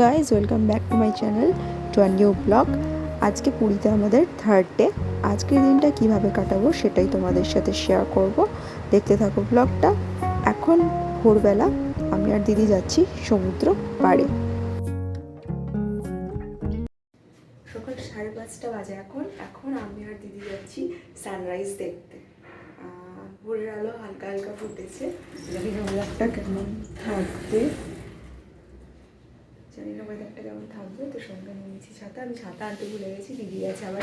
Guys welcome back to my channel to our new vlog আজকে পুরীতে আমাদের third day আজকের দিনটা কীভাবে কাটাবো সেটাই তোমাদের সাথে শেয়ার করব। দেখতে থাকো ব্লগটা এখন ভোরবেলা আমি আর দিদি যাচ্ছি সমুদ্র পাড়ে। সকাল সাড়ে পাঁচটা বাজে এখন। এখন আমি আর দিদি যাচ্ছি সানরাইজ দেখতে। ভোরের আলো হালকা হালকা ফুটেছে। কেমন। থাকবে জানি না ওয়েদারটা কেমন থাকবে। তো সঙ্গে নিয়েছি ছাতা। আমি ছাতা আনতে ভুলে গেছি, দিদি আছে আবার।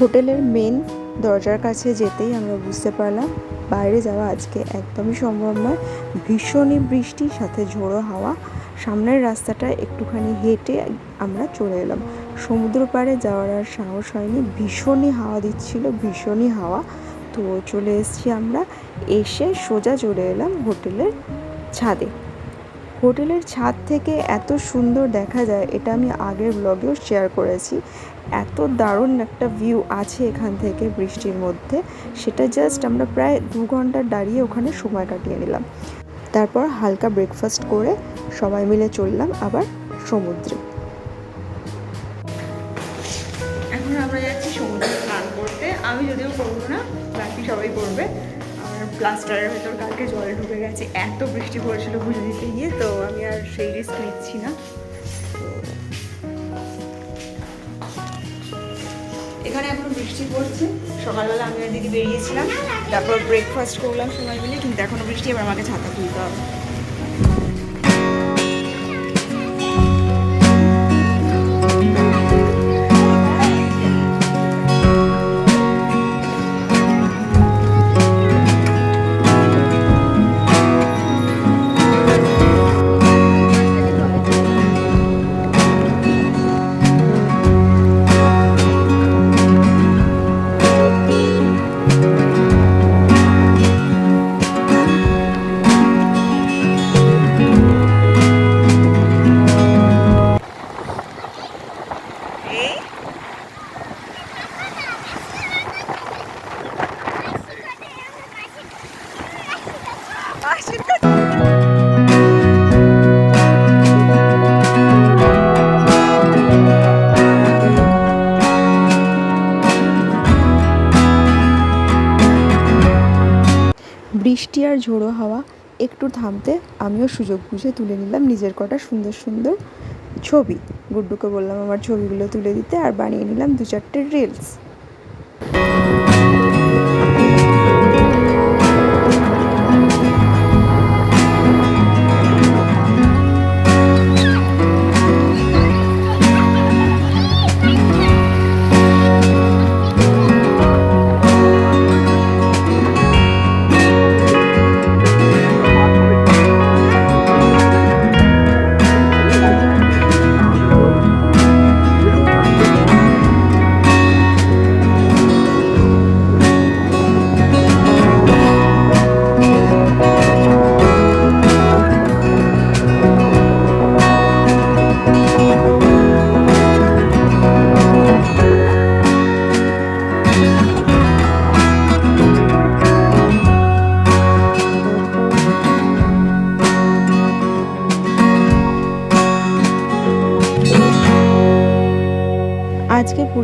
হোটেলের মেন দরজার কাছে যেতেই আমরা বুঝতে পারলাম, বাইরে যাওয়া আজকে একদমই সম্ভব নয়। ভীষণই বৃষ্টি সাথে ঝোড়ো হাওয়া। সামনের রাস্তাটা একটুখানি হেঁটে আমরা চলে এলাম। সমুদ্র পাড়ে যাওয়ার আর সাহস হয়নি, ভীষণই হাওয়া দিচ্ছিল, ভীষণই হাওয়া। তো চলে এসেছি আমরা, এসে সোজা চলে এলাম হোটেলের ছাদে। হোটেলের ছাদ থেকে এত সুন্দর দেখা যায়, এটা আমি আগের ব্লগেও শেয়ার করেছি। এত দারুণ একটা ভিউ আছে এখান থেকে বৃষ্টির মধ্যে, সেটা জাস্ট আমরা প্রায় দু ঘণ্টা দাঁড়িয়ে ওখানে সময় কাটিয়ে নিলাম। তারপর হালকা ব্রেকফাস্ট করে সবাই মিলে চললাম আবার সমুদ্রে। আমি যদিও করব না, বাকি সবাই করবে আমার প্লাস্টারের ভেতর কালকে জল ঢুকে গেছে, এত বৃষ্টি পড়েছিল পুজো দিতে গিয়ে, তো আমি আর সেই রিস্ক নিচ্ছি না। এখানে এখনও বৃষ্টি পড়ছে। সকালবেলা আমি আর দিদি বেরিয়েছিলাম, তারপর ব্রেকফাস্ট করলাম সময় মিলে, কিন্তু এখনও বৃষ্টি, এবার আমাকে ছাতা খুলতে হবে। বৃষ্টি আর ঝোড়ো হাওয়া একটু থামতে আমিও সুযোগ বুঝে তুলে নিলাম নিজের কটা সুন্দর সুন্দর ছবি। গুড্ডুকে বললাম, আমার ছবিগুলো তুলে দিতে। আর বানিয়ে নিলাম দু চারটে রিলস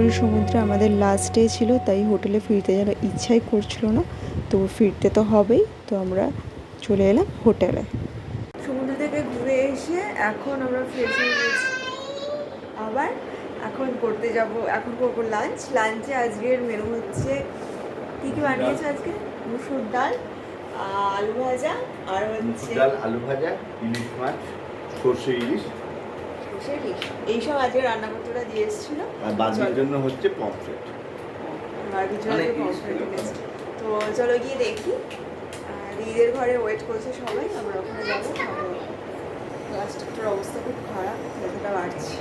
পুরীর সমুদ্রে আমাদের লাস্ট ডে ছিল তাই হোটেলে ফিরতে যেন ইচ্ছাই করছিল না। তো ফিরতে তো হবেই তো আমরা চলে এলাম হোটেলে সমুদ্র থেকে ঘুরে এসে এখন আমরা ফ্রেশ হয়ে গেছি। আবার এখন করতে যাব এখন করব লাঞ্চ লাঞ্চে আজকের মেনু হচ্ছে কী কী বানিয়েছে আজকে? মুসুর ডাল আলু ভাজা আর হচ্ছে ডাল আলু ভাজা ইলিশ মাছ সর্ষে ইলিশ ইলিশ। এইসব আজকে রান্না করতে ওরা দিয়ে এসেছিল। আর বাজির জন্য হচ্ছে পমফ্রেট। পমফ্রেট। তো চলো গিয়ে দেখি। দিদিদের ঘরে ওয়েট করছে সবাই। আমরা ওখানে যাব। প্লাস্টিকটার অবস্থা খুব খারাপ ব্যথাটা বাড়ছে।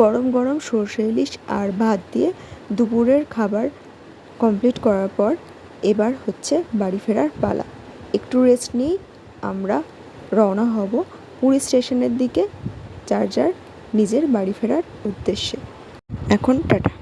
গরম গরম সর্ষে ইলিশ আর ভাত দিয়ে দুপুরের খাবার কমপ্লিট করার পর এবার হচ্ছে বাড়ি ফেরার পালা। একটু রেস্ট নিয়েই আমরা রওনা হব পুরী স্টেশনের দিকে। যার যার নিজের বাড়ি ফেরার উদ্দেশ্যে। এখন টাটা।